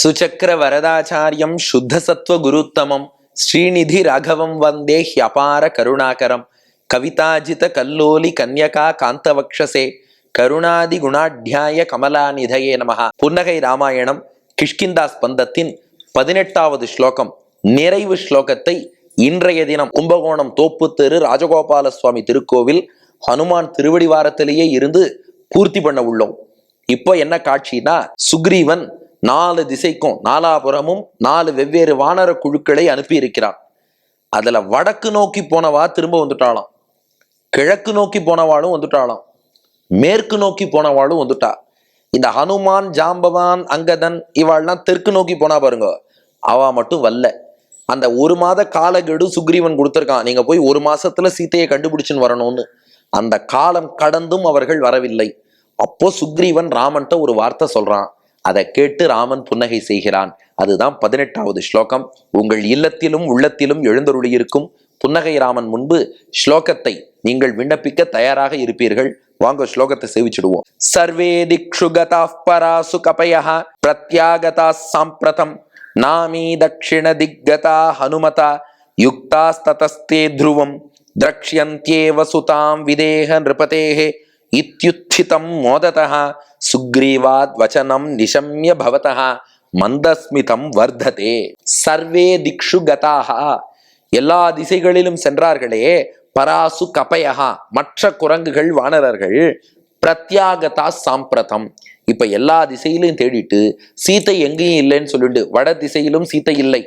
சுச்சக்கர வரதாச்சாரியம் சுத்த சத்வ குருத்தமம். ஸ்ரீநிதி ராகவம் வந்தே ஹியபார கருணாகரம். கவிதாஜித கல்லோலி கன்யகா காந்தவக்ஷசே. கருணாதி குணாத்தியாய கமலாநிதயே நமகா புன்னகை ராமாயணம் கிஷ்கிந்தா ஸ்பந்தத்தின் பதினெட்டாவது ஸ்லோகம். நிறைவு ஸ்லோகத்தை இன்றைய தினம் கும்பகோணம் தோப்பு தெரு ராஜகோபால சுவாமி திருக்கோவில் ஹனுமான் திருவடிவாரத்திலேயே இருந்து பூர்த்தி பண்ண உள்ளோம். இப்போ என்ன காட்சினா சுக்ரீவன் நாலு திசைக்கும் நாலாபுரமும் நாலு வெவ்வேறு வானர குழுக்களை அனுப்பி இருக்கிறான் அதுல வடக்கு நோக்கி போனவா திரும்ப வந்துட்டாளாம். கிழக்கு நோக்கி போனவாளும் வந்துட்டாளாம். மேற்கு நோக்கி போனவாளும் வந்துட்டா. இந்த ஹனுமான் ஜாம்பவான் அங்கதன் இவாள்லாம் தெற்கு நோக்கி போனா பாருங்க அவா மட்டும் வல்ல அந்த ஒரு மாத காலகெடு சுக்ரீவன் கொடுத்துருக்கான். நீங்க போய் ஒரு மாசத்துல சீத்தையை கண்டுபிடிச்சுன்னு வரணும்னு. அந்த காலம் கடந்தும் அவர்கள் வரவில்லை. அப்போ சுக்ரீவன் ராமன்ட்ட ஒரு வார்த்தை சொல்றான். அதை கேட்டு ராமன் புன்னகை செய்கிறான். அதுதான் பதினெட்டாவது ஸ்லோகம். உங்கள் இல்லத்திலும் உள்ளத்திலும் எழுந்தருளியிருக்கும் புன்னகை ராமன் முன்பு ஸ்லோகத்தை நீங்கள் விண்ணப்பிக்க தயாராக இருப்பீர்கள். வாங்க ஸ்லோகத்தை சேவிச்சிடுவோம். சர்வே திக்ஷுகதா பராசு கபயா பிரத்யாகதா சாம்பிரதம் நாமி தட்சிண திக்கதா ஹனுமதா யுக்தாஸ்ததஸ்தே த்ருவம் திரக்ஷியந்தே வசுதாம் விதேக நிருபதேகே இத்தியுத்திதம் மோததா சுக்ரீவாத் வச்சனம் நிஷம்ய பவதா மந்தஸ்மிதம் வர்த்ததே சர்வே திக்ஷு கதாகா எல்லா திசைகளிலும் சென்றார்களே பராசு கபயகா மற்ற குரங்குகள் வானரர்கள் பிரத்யாகதா சாம்பிரதம். இப்ப எல்லா திசையிலையும் தேடிட்டு சீத்தை எங்கேயும் இல்லைன்னு சொல்லிட்டு வட திசையிலும் சீத்தை இல்லை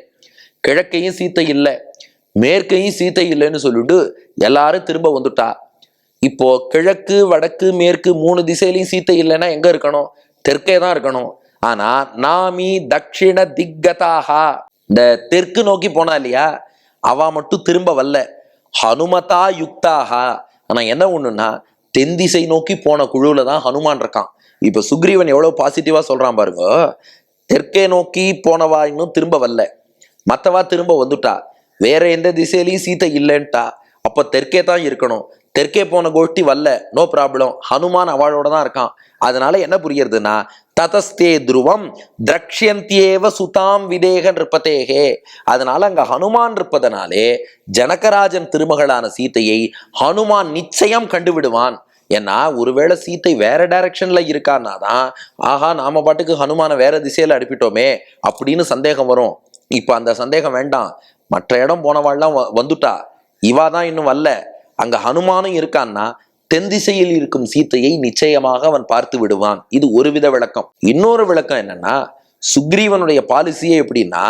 கிழக்கையும் சீத்தை இல்லை மேற்கையும் சீத்தை இல்லைன்னு சொல்லிட்டு எல்லாரும் திரும்ப வந்துட்டா. இப்போ கிழக்கு வடக்கு மேற்கு மூணு திசையிலையும் சீத்தை இல்லைன்னா எங்க இருக்கணும்? தெற்கே தான் இருக்கணும். ஆனா நாமி தட்சிண திக்கதாகா. இந்த தெற்கு நோக்கி போனா இல்லையா? அவ மட்டும் திரும்ப வரல. ஹனுமதா யுக்தாகா. ஆனா என்ன ஒண்ணுன்னா தென் திசை நோக்கி போன குழுவுல தான் ஹனுமான் இருக்கான். இப்ப சுக்ரீவன் எவ்வளவு பாசிட்டிவா சொல்றான் பாருங்க. தெற்கே நோக்கி போனவா இன்னும் திரும்ப வரல. மத்தவா திரும்ப வந்துட்டா. வேற எந்த திசையிலையும் சீத்தை இல்லைன்ட்டா. அப்போ தெற்கே தான் இருக்கணும். தெற்கே போன கோஷ்டி வரல. நோ ப்ராப்ளம் ஹனுமான் அவளோட தான் இருக்கான். அதனால என்ன புரியுறதுன்னா ததஸ்தே துருவம் திரக்ஷியந்தியேவ சுதாம் விதேகன் நிருப்பதேகே அதனால அங்க ஹனுமான் இருப்பதனாலே ஜனகராஜன் திருமகளான சீத்தையை ஹனுமான் நிச்சயம் கண்டுவிடுவான். ஏன்னா ஒருவேளை சீத்தை வேற டைரக்ஷன்ல இருக்கான்னா தான் ஆஹா நாம பாட்டுக்கு ஹனுமான வேற திசையில அனுப்பிட்டோமே அப்படின்னு சந்தேகம் வரும். இப்ப அந்த சந்தேகம் வேண்டாம். மற்ற இடம் போனவாள்லாம் வ- வந்துட்டா. இவா தான் இன்னும் வரல அங்க ஹனுமானும் இருக்கான்னா தென் திசையில் இருக்கும் சீத்தையை நிச்சயமாக அவன் பார்த்து விடுவான். இது ஒரு வித விளக்கம். இன்னொரு விளக்கம் என்னன்னா சுக்ரீவனுடைய பாலிசியே எப்படின்னா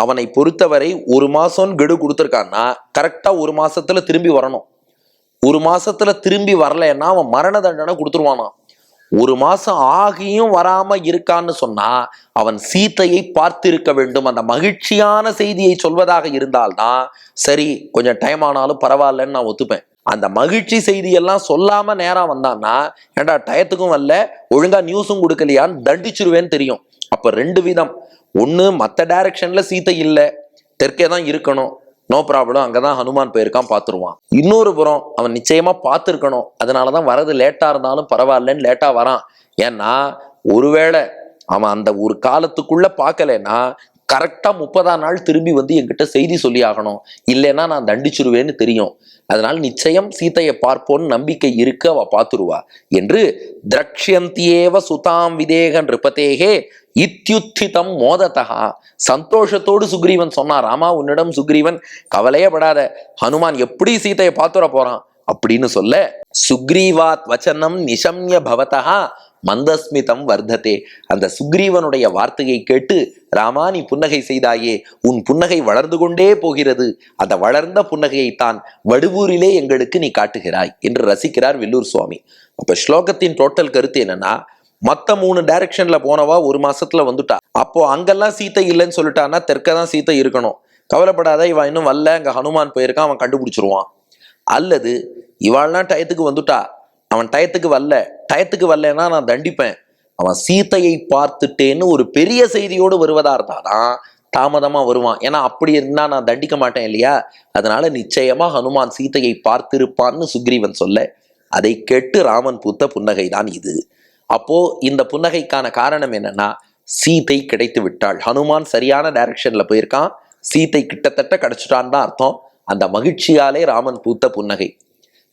அவனை பொறுத்தவரை ஒரு மாசம் கெடு கொடுத்துருக்கான்னா கரெக்டா ஒரு மாசத்துல திரும்பி வரணும். ஒரு மாசத்துல திரும்பி வரலைன்னா அவன் மரண தண்டனை கொடுத்துருவானான் ஒரு மாசம் ஆகியும் வராம இருக்கான்னு சொன்னா அவன் சீத்தையை பார்த்திருக்க வேண்டும். அந்த மகிழ்ச்சியான செய்தியை சொல்வதாக இருந்தால்தான் சரி கொஞ்சம் டைம் ஆனாலும் பரவாயில்லன்னு நான் ஒத்துப்பேன். அந்த மகிழ்ச்சி செய்தியெல்லாம் சொல்லாம நேரம் வந்தான்னா ஏன்டா டயத்துக்கும் வரல ஒழுங்கா நியூஸும் கொடுக்கலையான்னு தண்டிச்சிருவேன்னு தெரியும். அப்ப ரெண்டு விதம். ஒன்று மற்ற டைரக்ஷன்ல சீத்தை இல்லை தெற்கே தான் இருக்கணும். நோ ப்ராப்ளம் அங்கே தான் ஹனுமான் போயிருக்கான் பார்த்துருவான். இன்னொரு புறம் அவன் நிச்சயமாக பார்த்துருக்கணும். அதனால தான் வரது லேட்டாக இருந்தாலும் பரவாயில்லன்னு லேட்டாக வரான். ஏன்னா ஒருவேளை அவன் அந்த ஒரு காலத்துக்குள்ளே பார்க்கலன்னா கரெக்டாக முப்பதாம் நாள் திரும்பி வந்து என்கிட்ட செய்தி சொல்லி ஆகணும். இல்லைன்னா நான் தண்டிச்சிருவேன்னு தெரியும். அதனால் நிச்சயம் சீத்தையை பார்ப்போன்னு நம்பிக்கை இருக்கு அவ பார்த்துருவா. என்று திரக்ஷந்தியேவ சுதாம் விதேக நிருபதேகே இத்யுத்திதம் மோததா சந்தோஷத்தோடு சுக்ரீவன் சொன்னான் ராமா உன்னிடம் சுக்ரீவன் கவலையே படாத. ஹனுமான் எப்படி சீதையை பார்த்துட போறான்? அப்படின்னு சொல்ல சுக்ரீவாத் வச்சனம் நிஷம்ய பவதா மந்தஸ்மிதம் வர்த்ததே அந்த சுக்ரீவனுடைய வார்த்தையை கேட்டு ராமா நீ புன்னகை செய்தாயே. உன் புன்னகை வளர்ந்து கொண்டே போகிறது. அந்த வளர்ந்த புன்னகையைத்தான் வடுவூரிலே எங்களுக்கு நீ காட்டுகிறாய் என்று ரசிக்கிறார் வில்லூர் சுவாமி. அப்ப ஸ்லோகத்தின் டோட்டல் கருத்து என்னன்னா மற்ற மூணு டைரக்ஷன்ல போனவா ஒரு மாசத்துல வந்துட்டா. அப்போ அங்கெல்லாம் சீத்தை இல்லைன்னு சொல்லிட்டான்னா தெற்க தான் சீத்தை இருக்கணும். கவலைப்படாத இவன் இன்னும் வரல. அங்க ஹனுமான் போயிருக்கான் அவன் கண்டுபிடிச்சிருவான். அல்லது இவாள்லாம் டயத்துக்கு வந்துட்டா. அவன் டயத்துக்கு வரல. டயத்துக்கு வரலன்னா நான் தண்டிப்பேன். அவன் சீத்தையை பார்த்துட்டேன்னு ஒரு பெரிய செய்தியோடு வருவதா இருந்தாதான் தாமதமா வருவான். ஏன்னா அப்படி இருந்தா நான் தண்டிக்க மாட்டேன் இல்லையா? அதனால நிச்சயமா ஹனுமான் சீத்தையை பார்த்திருப்பான்னு சுக்ரீவன் சொல்ல அதை கேட்டு ராமன் பூத்த புன்னகை தான் இது. அப்போ இந்த புன்னகைக்கான காரணம் என்னன்னா சீதை கிடைத்து விட்டாள். ஹனுமான் சரியான டைரக்ஷன்ல போயிருக்கான். சீதை கிட்டத்தட்ட கிடைச்சிட்டான்னு தான் அர்த்தம். அந்த மகிழ்ச்சியாலே ராமன் பூத்த புன்னகை.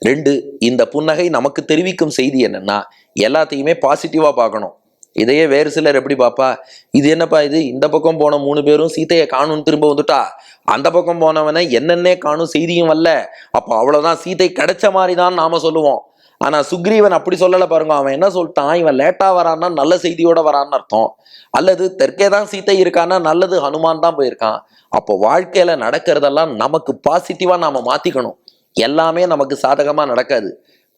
ரெண்டு இந்த புன்னகை நமக்கு தெரிவிக்கும் செய்தி என்னன்னா எல்லாத்தையுமே பாசிட்டிவா பார்க்கணும். இதையே வேறு சிலர் எப்படி பாப்பா இது என்னப்பா இது? இந்த பக்கம் போன மூணு பேரும் சீதையை காணும் திரும்ப வந்துட்டா? அந்த பக்கம் போனவனை என்னென்னே காணும் செய்தியும் வரல அப்போ அவ்வளவுதான் சீதை கிடைச்ச மாதிரி தான் நாம சொல்லுவோம். ஆனால் சுக்ரீவன் அப்படி சொல்லலை பாருங்க. அவன் என்ன சொல்லிட்டான்? இவன் லேட்டாக வரான்னா நல்ல செய்தியோட வரான்னு அர்த்தம். அல்லது தெற்கே தான் சீத்தை இருக்கான்னா நல்லது ஹனுமான் தான் போயிருக்கான். அப்போ வாழ்க்கையில நடக்கிறதெல்லாம் நமக்கு பாசிட்டிவா நாம மாத்திக்கணும். எல்லாமே நமக்கு சாதகமா நடக்காது.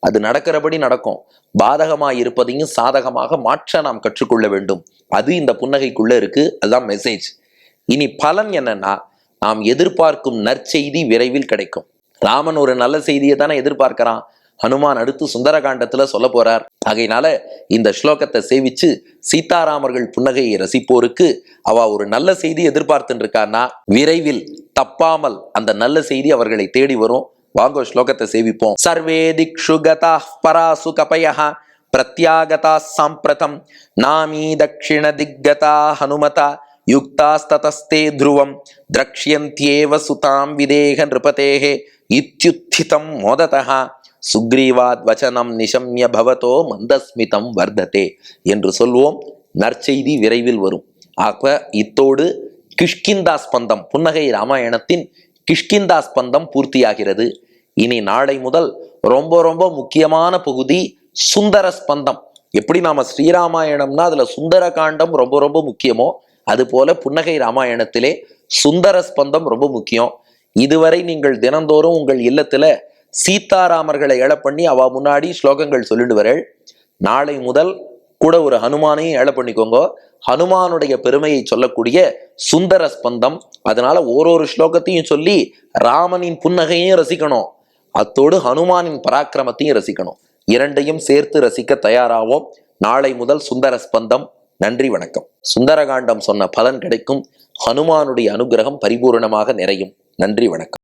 அது நடக்கிறபடி நடக்கும். பாதகமாக இருப்பதையும் சாதகமாக மாற்ற நாம் கற்றுக்கொள்ள வேண்டும். அது இந்த புன்னகைக்குள்ள இருக்கு. அதுதான் மெசேஜ் இனி பலன் என்னன்னா நாம் எதிர்பார்க்கும் நற்செய்தி விரைவில் கிடைக்கும். ராமன் ஒரு நல்ல செய்தியை தானே எதிர்பார்க்கிறான். ஹனுமான் அடுத்து சுந்தரகாண்டத்துல சொல்ல போறார். ஆகையினால இந்த ஸ்லோகத்தை சேவிச்சு சீதாராமர்கள் புன்னகையை ரசிப்போருக்கு அவ ஒரு நல்ல செய்தி எதிர்பார்த்துட்டு இருக்கான்னா விரைவில் தப்பாமல் அந்த நல்ல செய்தி அவர்களை தேடி வரும். வாங்கோ ஸ்லோகத்தை சேவிப்போம். சர்வே திக்ஷு கதா பராசு கபயா பிரத்யாகதா சாம்பிரதம் நாமீ தக்ஷிண திக்கதா ஹனுமதா யுக்தாஸ்ததஸ்தே த்ருவம் திரக்ஷியந்தியேவ சுதாம் விதேக நிருபதேகே இத்யுத்திதம் மோததா சுக்ரீவாத் வச்சனம் நிஷம்ய பவதோ மந்தஸ்மிதம் வர்ததே என்று சொல்வோம். நற்செய்தி விரைவில் வரும். ஆக இத்தோடு கிஷ்கிந்தா ஸ்பந்தம் புன்னகை ராமாயணத்தின் கிஷ்கிந்தா ஸ்பந்தம் பூர்த்தியாகிறது. இனி நாளை முதல் ரொம்ப ரொம்ப முக்கியமான பகுதி சுந்தர ஸ்பந்தம் எப்படி நாம ஸ்ரீராமாயணம்னா அதுல சுந்தர காண்டம் ரொம்ப ரொம்ப முக்கியமோ அது போல புன்னகை ராமாயணத்திலே சுந்தர ஸ்பந்தம் ரொம்ப முக்கியம். இதுவரை நீங்கள் தினந்தோறும் உங்கள் இல்லத்துல சீதாராமர்களை எழ பண்ணி அவ முன்னாடி ஸ்லோகங்கள் சொல்லிட்டு வரேள் நாளை முதல் கூட ஒரு ஹனுமானையும் ஏழை பண்ணிக்கோங்க. ஹனுமானுடைய பெருமையை சொல்லக்கூடிய சுந்தர ஸ்பந்தம் அதனால ஓரொரு ஸ்லோகத்தையும் சொல்லி ராமனின் புன்னகையும் ரசிக்கணும். அத்தோடு ஹனுமானின் பராக்கிரமத்தையும் ரசிக்கணும். இரண்டையும் சேர்த்து ரசிக்க தயாராவோம். நாளை முதல் சுந்தர ஸ்பந்தம். நன்றி வணக்கம். சுந்தரகாண்டம் சொன்ன பலன் கிடைக்கும். ஹனுமானுடைய அனுகிரகம் பரிபூரணமாக நிறையும். நன்றி வணக்கம்.